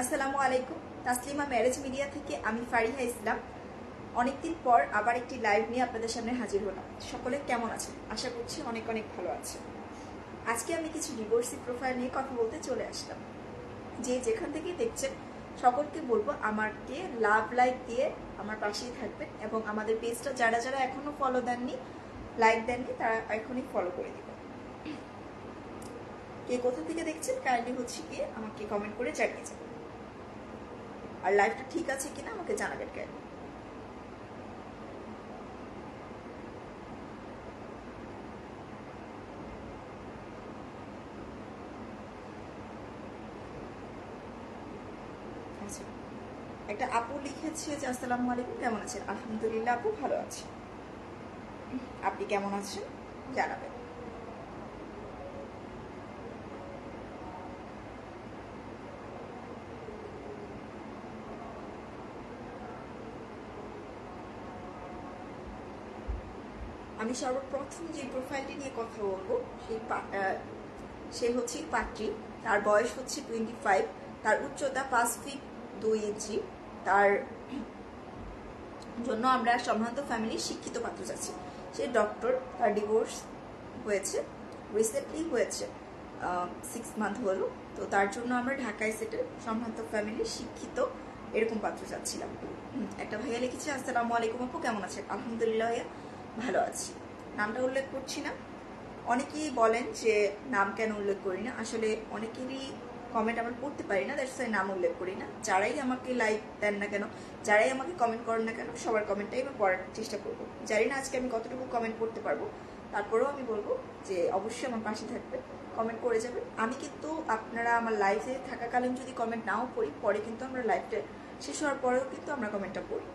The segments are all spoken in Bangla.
আসসালামু আলাইকুম। তাসলিমা ম্যারেজ মিডিয়া থেকে আমি ফারিহা ইসলাম। অনেকদিন পর আবার একটি লাইভ নিয়ে আপনাদের সামনে হাজির হলাম। সকলে কেমন আছেন? আশা করছি অনেক অনেক ভালো আছে আজকে আমি কিছু ডিভোর্সি প্রোফাইল নিয়ে কথা বলতে চলে আসলাম। যে যেখান থেকে দেখছেন, সকলকে বলব আমাকে লাভ লাইক দিয়ে আমার পাশেই থাকবেন এবং আমাদের পেজটা যারা যারা এখনও ফলো দেননি লাইক দেননি, তারা এখনই ফলো করে দিবেন। কে কোথা থেকে দেখছেন কাইন্ডলি হচ্ছে গিয়ে আমাকে কমেন্ট করে জানিয়ে যাবেন। আর লাইফটা ঠিক আছে কিনা আমাকে জানাবেন কেন? আচ্ছা। একটা আপু লিখেছে যে, আসসালামু আলাইকুম, কেমন আছেন? আলহামদুলিল্লাহ, আপু ভালো আছি। আপনি কেমন আছেন? জানাবেন। আমি সর্বপ্রথম যে প্রোফাইলটি নিয়ে কথা বলব, সেই সে হচ্ছে পাত্রী তার বয়স হচ্ছে টোয়েন্টি ফাইভ তার উচ্চতা পাঁচ ফিট দুই ইঞ্চি। তার জন্য আমরা সম্ভ্রান্ত ফ্যামিলির শিক্ষিত পাত্র চাচ্ছি সে ডক্টর তার ডিভোর্স হয়েছে রিসেন্টলি হয়েছে সিক্স মান্থ হলো। তো তার জন্য আমরা ঢাকায় সেটেল সম্ভ্রান্ত ফ্যামিলির শিক্ষিত এরকম পাত্র চাচ্ছিলাম একটা ভাইয়া লিখেছে, আসসালামু আলাইকুম আপু, কেমন আছেন? আলহামদুলিল্লাহ ভাইয়া। ভালো আছি। নামটা উল্লেখ করছি না। অনেকেই বলেন যে নাম কেন উল্লেখ করি না। আসলে অনেকেরই কমেন্ট আমরা পড়তে পারি না দ্যাটস নাম উল্লেখ করি না। যারাই আমাকে লাইক দেন না কেন, যারাই আমাকে কমেন্ট করেন না কেন, সবার কমেন্টটাই আমি পড়ার চেষ্টা করব। জানি না আজকে আমি কতটুকু কমেন্ট করতে পারব। তারপরেও আমি বলব যে অবশ্যই আমার পাশে থাকবে কমেন্ট করে যাবেন। আমি কিন্তু আপনারা আমার লাইফে থাকাকালীন যদি কমেন্ট নাও করি, পরে কিন্তু আমরা লাইফটা শেষ হওয়ার পরেও কিন্তু আমরা কমেন্টটা পড়ি।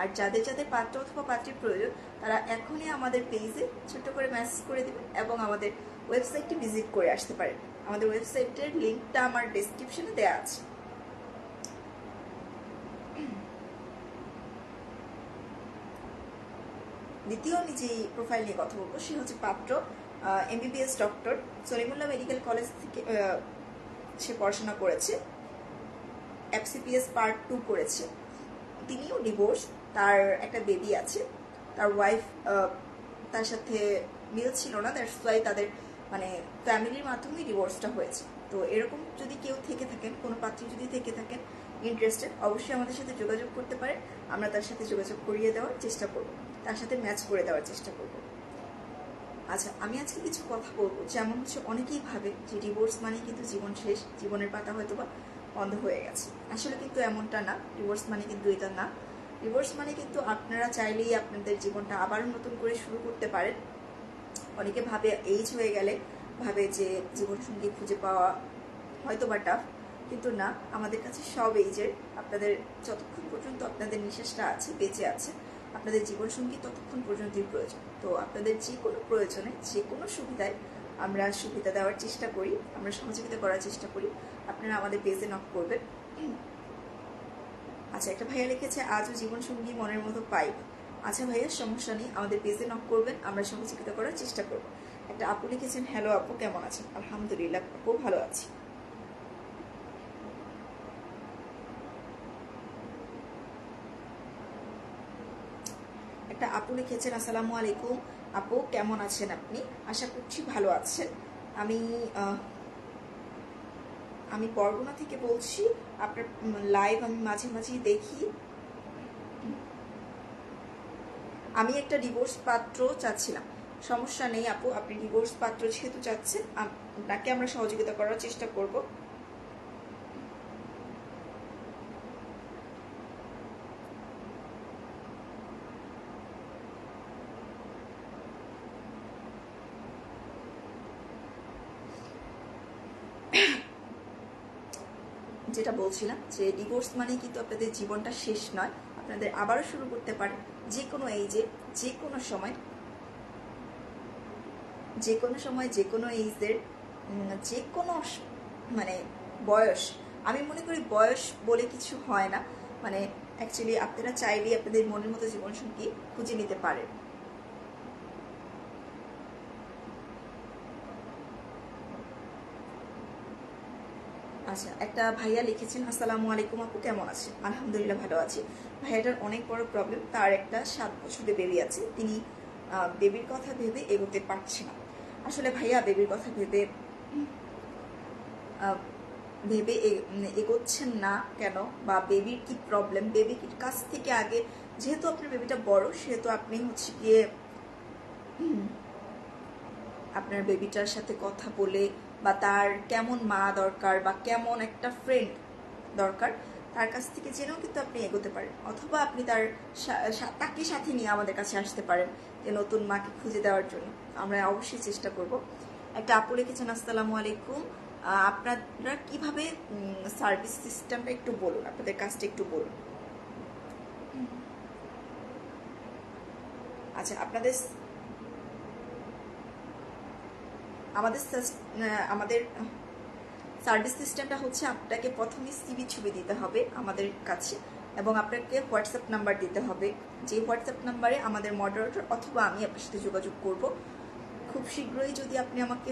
আর যাদের যাদের পাত্র অথবা পাত্রীর প্রয়োজন, তারা এখনই আমাদের পেজে ছোট্ট করে মেসেজ করে দেবেন এবং আমাদের ওয়েবসাইটটি ভিজিট করে আসতে পারেন আমাদের ওয়েবসাইটের লিঙ্কটা আমার ডেসক্রিপশনে দেওয়া আছে। দ্বিতীয় আমি যে প্রোফাইল নিয়ে কথা বলব, সে হচ্ছে পাত্র MBBS doctor Salimullah medical college থেকে সে পড়াশোনা করেছে এফসিপিএস পার্ট টু করেছে। তিনিও ডিভোর্স তার একটা বেবি আছে। তার ওয়াইফ তার সাথে মিল ছিল না দ্যাটস ওয়াই তাদের মানে ফ্যামিলির মাধ্যমেই ডিভোর্সটা হয়েছে। তো এরকম যদি কেউ থেকে থাকেন, কোনো পাত্রী যদি থেকে থাকেন ইন্টারেস্টেড অবশ্যই আমাদের সাথে যোগাযোগ করতে পারে আমরা তার সাথে যোগাযোগ করিয়ে দেওয়ার চেষ্টা করব। তার সাথে ম্যাচ করে দেওয়ার চেষ্টা করব। আচ্ছা আমি আজকে কিছু কথা বলব। যেমন হচ্ছে অনেকেই ভাবে যে ডিভোর্স মানে কিন্তু জীবন শেষ, জীবনের পাতা হয়তো বা বন্ধ হয়ে গেছে। আসলে কিন্তু এমনটা না। ডিভোর্স মানে কিন্তু এটা না। ডিভোর্স মানে কিন্তু আপনারা চাইলেই আপনাদের জীবনটা আবার নতুন করে শুরু করতে পারেন। অনেকে ভাবে এইজ হয়ে গেলে ভাবে যে জীবনসঙ্গী খুঁজে পাওয়া হয়তো বা টাফ কিন্তু না, আমাদের কাছে সব এইজের আপনাদের যতক্ষণ পর্যন্ত আপনাদের নিঃশ্বাসটা আছে, বেঁচে আছে, আপনাদের জীবনসঙ্গী ততক্ষণ পর্যন্তই প্রয়োজন। তো আপনাদের যে কোনো প্রয়োজনে, যে কোনো সুবিধায় আমরা সুবিধা দেওয়ার চেষ্টা করি, আমরা সহযোগিতা করার চেষ্টা করি। আপনারা আমাদের পেজে নক করবেন। আচ্ছা একটা ভাইয়া লিখেছে, আজও জীবনসঙ্গী মনের মতো পাই। আচ্ছা ভাইয়া, সমস্যা নেই, আমাদের পেজে নক করবেন, আমরা সহযোগিতা করার চেষ্টা করব। একটা আপু লিখেছেন, হ্যালো আপু, কেমন আছেন? আলহামদুলিল্লাহ, আপু ভালো আছি। একটা আপু লিখেছেন, আসসালামু আলাইকুম, আপু কেমন আছেন আপনি? আশা করছি ভালো আছেন। আমি আমি বরগুনা থেকে বলছি, আপনার লাইভ আমি মাঝে মাঝেই দেখি। আমি একটা ডিভোর্স পাত্র চাচ্ছিলাম। সমস্যা নেই আপু, আপনি ডিভোর্স পাত্র যেহেতু চাচ্ছেন আপনাকে আমরা সহযোগিতা করার চেষ্টা করব। যেটা বলছিলাম যে ডিভোর্স মানে কিন্তু আপনাদের জীবনটা শেষ নয়, আপনাদের আবারও শুরু করতে পারেন যে কোনো এইজে যে কোনো সময়। যে কোনো সময় যে কোনো এইজের যে কোনো মানে বয়স। আমি মনে করি বয়স বলে কিছু হয় না। মানে অ্যাকচুয়ালি আপনারা চাইলেই আপনাদের মনের মতো জীবনসঙ্গী খুঁজে নিতে পারেন। আচ্ছা একটা ভাইয়া লিখেছেন, আসসালামু আলাইকুম আপু, কেমন আছে আলহামদুলিল্লাহ ভালো আছি। ভাইয়াটার অনেক বড় প্রবলেম তার একটা সাত বছরের বেবি আছে। তিনি বেবির কথা ভেবে এগোতে পারছে না। আসলে ভাইয়া বেবির কথা ভেবে ভেবে এগোচ্ছেন না কেন? বা বেবির কি প্রবলেম বেবির কাছ থেকে আগে, যেহেতু আপনার বেবিটা বড়, সেহেতু আপনি হচ্ছে গিয়ে আপনার বেবিটার সাথে কথা বলে বা তার কেমন মা দরকার বা কেমন একটা ফ্রেন্ড দরকার তার কাছ থেকে জেনেও কিন্তু আপনি এগোতে পারেন। অথবা আপনি তার তাকে সাথে নিয়ে আমাদের কাছে আসতে পারেন যে নতুন মাকে খুঁজে দেওয়ার জন্য। আমরা অবশ্যই চেষ্টা করব। একটা আপু লিখেছেন আসসালামু আলাইকুম। আপনারা কীভাবে সার্ভিস সিস্টেমটা একটু বলুন আপনাদের কাজটা একটু বলুন? আচ্ছা আপনাদের আমাদের আমাদের সার্ভিস সিস্টেমটা হচ্ছে আপনাকে প্রথমে সিবি ছবি দিতে হবে আমাদের কাছে এবং আপনাকে হোয়াটসঅ্যাপ নাম্বার দিতে হবে। যে হোয়াটসঅ্যাপ নাম্বারে আমাদের মডারেটর অথবা আমি আপনার সাথে যোগাযোগ করব। খুব শীঘ্রই যদি আপনি আমাকে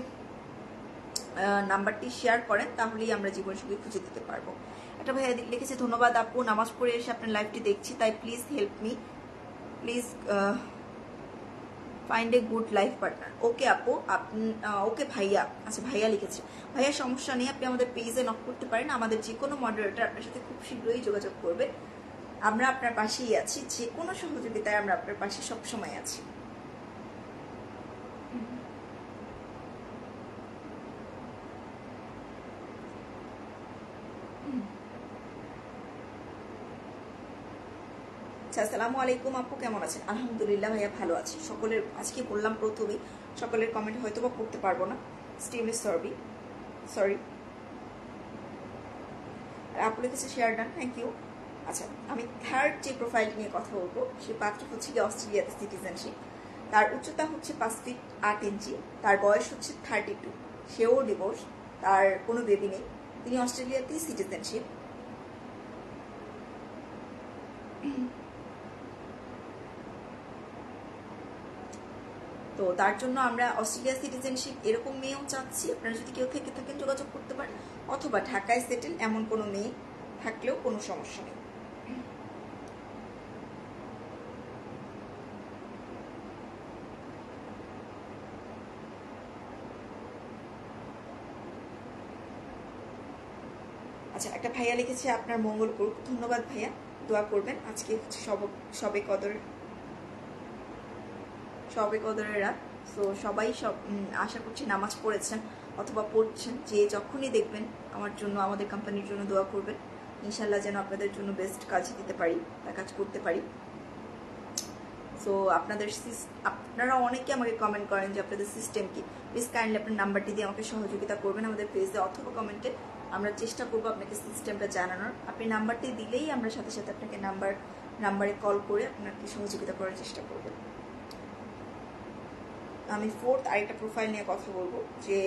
নাম্বারটি শেয়ার করেন, তাহলেই আমরা জীবনসঙ্গী খুঁজে দিতে পারব। একটা ভাইয়া লিখেছে, ধন্যবাদ আপু, নামাজ পড়ে এসে আপনার লাইভটি দেখছি, তাই please help me please find a good life partner okay আপু ওকে ভাইয়া। আচ্ছা ভাইয়া লিখেছে। ভাইয়া, সমস্যা নেই, আপনি আমাদের পেজে নক করতে পারেন। আমাদের যে কোনো মডারেটর আপনার সাথে খুব শীঘ্রই যোগাযোগ করবে। আমরা আপনার পাশেই আছি। যে কোনো সহযোগিতায় আমরা আপনার পাশে সবসময় আছি। আচ্ছা আসসালামু আলাইকুম আপু, কেমন আছেন? আলহামদুলিল্লাহ ভাইয়া ভালো আছি। সকলের, আজকে বললাম প্রথমেই, সকলের কমেন্ট হয়তো বা করতে পারব না। স্টিমলি সরি সরি আর আপু লিখেছে শেয়ার ডান থ্যাংক ইউ আচ্ছা আমি থার্ড যে প্রোফাইল নিয়ে কথা বলব, সে পাত্র হচ্ছে গিয়ে অস্ট্রেলিয়াতে সিটিজেনশিপ তার উচ্চতা হচ্ছে পাঁচ ফিট আট ইঞ্চি তার বয়স হচ্ছে থার্টি টু সেও ডিভোর্স তার কোনো বেবি নেই। তিনি অস্ট্রেলিয়াতেই সিটিজেনশিপ তো তার জন্য আমরা অস্ট্রেলিয়া সিটিজেনশিপ এরকম মেয়েও চাচ্ছি। আপনারা যদি কেউ থেকে থাকেন, যোগাযোগ করতে পারেন। অথবা ঢাকায় সেটেল এমন কোনো মেয়ে থাকলেও কোনো সমস্যা নেই। আচ্ছা একটা ভাইয়া লিখেছে, আপনার মঙ্গল করুক। ধন্যবাদ ভাইয়া, দোয়া করবেন। আজকে সব সবে কদর সবে কদরের তো সবাই সব আশা করছি নামাজ পড়েছেন অথবা পড়ছেন। যে যখনই দেখবেন আমার জন্য, আমাদের কোম্পানির জন্য দোয়া করবেন। ইনশাল্লাহ যেন আপনাদের জন্য বেস্ট কাজ দিতে পারি, বা কাজ করতে পারি। সো আপনাদের আপনারা অনেকে আমাকে কমেন্ট করেন যে আপনাদের সিস্টেম কি। প্লিজ কাইন্ডলি আপনার নাম্বারটি দিয়ে আমাকে সহযোগিতা করবেন আমাদের পেজে অথবা কমেন্টে আমরা চেষ্টা করব আপনাকে সিস্টেমটা জানানোর। আপনি নাম্বারটি দিলেই আমরা সাথে সাথে আপনাকে নাম্বার নাম্বারে কল করে আপনাকে সহযোগিতা করার চেষ্টা করব। আমি ফোর্থ আরেকটা প্রোফাইল নিয়ে কথা বলব, যে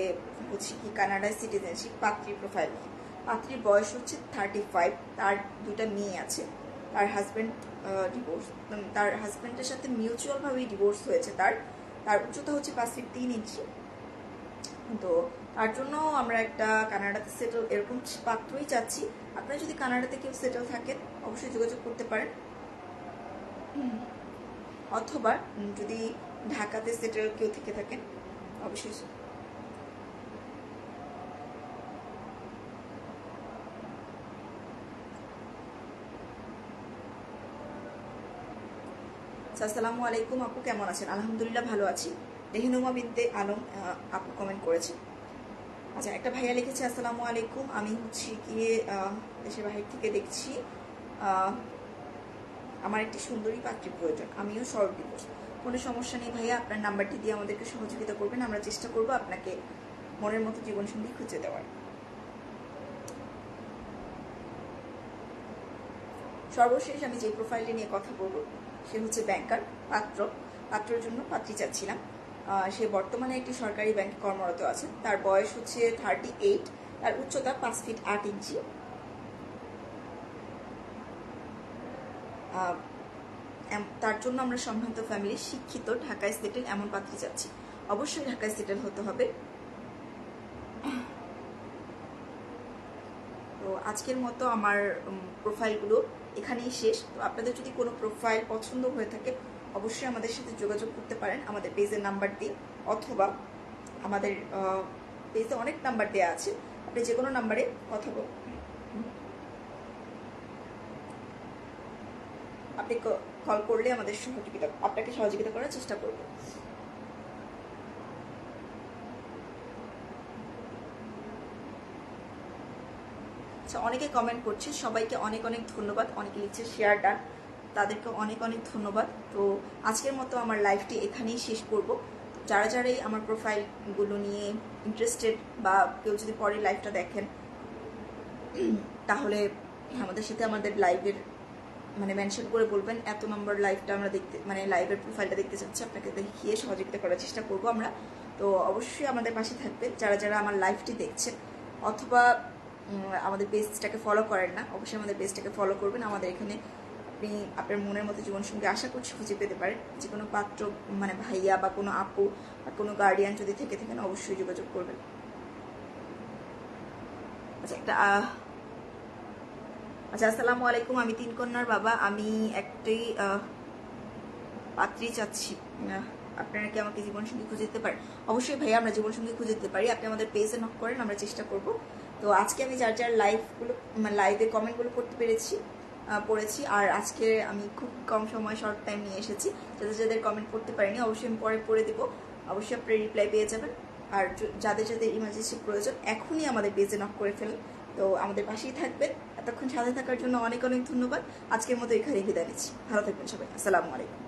হচ্ছে কি কানাডায় সিটিজেনশিপ পাত্রীর প্রোফাইল নিয়ে। পাত্রীর বয়স হচ্ছে থার্টি ফাইভ তার দুটা মেয়ে আছে, তার হাজব্যান্ড ডিভোর্স তার হাজব্যান্ডের সাথে মিউচুয়ালভাবেই ডিভোর্স হয়েছে তার তার উচ্চতা হচ্ছে পাঁচ ফিট তিন ইঞ্চি তো তার জন্য আমরা একটা কানাডাতে সেটেল এরকম পাত্রই চাচ্ছি। আপনারা যদি কানাডাতে কেউ সেটেল থাকেন, অবশ্যই যোগাযোগ করতে পারেন। অথবা যদি ঢাকাতে সেটেল কেউ থেকে থাকেন অবশ্যই। আচ্ছা, আসসালামু আলাইকুম আপু কেমন আছেন? আলহামদুলিল্লাহ ভালো আছি। রেহিনুমা বিনতে আলম আপু কমেন্ট করেছে আচ্ছা একটা ভাইয়া লিখেছে আসসালামু আলাইকুম আমি হচ্ছে গিয়ে দেশের বাহির থেকে দেখছি আমার একটি সুন্দরী পাত্রী প্রয়োজন, আমিও ডিভোর্স কোনো সমস্যা নেই ভাইয়া, আপনার নাম্বারটি দিয়ে আমাদেরকে সহযোগিতা করবেন, আমরা চেষ্টা করব আপনাকে মনের মতো জীবনসঙ্গী খুঁজে দেওয়ার। সর্বশেষ আমি যে প্রোফাইলটি নিয়ে কথা বলব, সে হচ্ছে ব্যাংকার পাত্র। পাত্রের জন্য পাত্রী চাচ্ছিলাম। সে বর্তমানে একটি সরকারি ব্যাংকে কর্মরত আছে। তার বয়স হচ্ছে থার্টি এইট তার উচ্চতা পাঁচ ফিট আট ইঞ্চি তার জন্য আমরা সম্ভ্রান্ত ফ্যামিলি শিক্ষিত ঢাকায় সেটেল এমন পাত্রী যাচ্ছি অবশ্যই ঢাকায় সেটেল হতে হবে। তো আজকের মতো আমার প্রোফাইলগুলো এখানেই শেষ। তো আপনাদের যদি কোনো প্রোফাইল পছন্দ হয়ে থাকে, অবশ্যই আমাদের সাথে যোগাযোগ করতে পারেন। আমাদের পেজের নাম্বার দিয়ে, অথবা আমাদের পেজে অনেক নাম্বার দেওয়া আছে। আপনি যে কোনো নাম্বারে কথা বল আপনি কল করলে আমাদের সহযোগিতা, আপনাকে সহযোগিতা করার চেষ্টা করব। আচ্ছা অনেকে কমেন্ট করছে, সবাইকে অনেক অনেক ধন্যবাদ, অনেকে লিখছে শেয়ার ডান তাদেরকে অনেক অনেক ধন্যবাদ। তো আজকের মতো আমার লাইফটি এখানেই শেষ করব। যারা যারাই আমার প্রোফাইলগুলো নিয়ে ইন্টারেস্টেড বা কেউ যদি পরে লাইভটা দেখেন, তাহলে আমাদের সাথে আমাদের লাইভের মানে মেনশন করে বলবেন এত নম্বর লাইভটা আমরা দেখতে মানে লাইভের প্রোফাইলটা দেখতে চাচ্ছি, আপনাকে দেখিয়ে সহযোগিতা করার চেষ্টা করব আমরা। তো অবশ্যই আমাদের পাশে থাকবেন যারা যারা আমার লাইভটি দেখছেন, অথবা আমাদের পেজটাকে ফলো করেন না, অবশ্যই আমাদের পেজটাকে ফলো করবেন। আমাদের এখানে আপনি আপনার মনের মতো জীবনসঙ্গী আশা করছি খুঁজে পেতে পারেন। যে কোনো পাত্র মানে ভাইয়া বা কোনো আপু বা কোনো গার্ডিয়ান যদি থেকে থাকেন, অবশ্যই যোগাযোগ করবেন। আচ্ছা একটা আচ্ছা আসসালামু আলাইকুম, আমি তিন কন্যার বাবা। আমি একটি পাত্রী চাচ্ছি। আপনারা কি আমাকে জীবনসঙ্গী খুঁজে দিতে পারেন? অবশ্যই ভাই আমরা জীবনসঙ্গী খুঁজে দিতে পারি। আপনি আমাদের পেজে নক করেন, আমরা চেষ্টা করব। তো আজকে আমি যার যার লাইভগুলো লাইভে কমেন্টগুলো করতে পেরেছি পড়েছি, আর আজকে আমি খুব কম সময় শর্ট টাইম নিয়ে এসেছি। যাদের যাদের কমেন্ট করতে পারিনি, অবশ্যই আমি পরে পড়ে দেবো। অবশ্যই আপনি রিপ্লাই পেয়ে যাবেন। আর যাদের যাদের ইমার্জেন্সি প্রয়োজন, এখনই আমাদের পেজে নক করে ফেলেন। তো আমাদের পাশেই থাকবেন। এতক্ষণ সাথে থাকার জন্য অনেক অনেক ধন্যবাদ। আজকের মতো এখানে বিদায় নিচ্ছি। ভালো থাকবেন সবাই। আসসালামু আলাইকুম।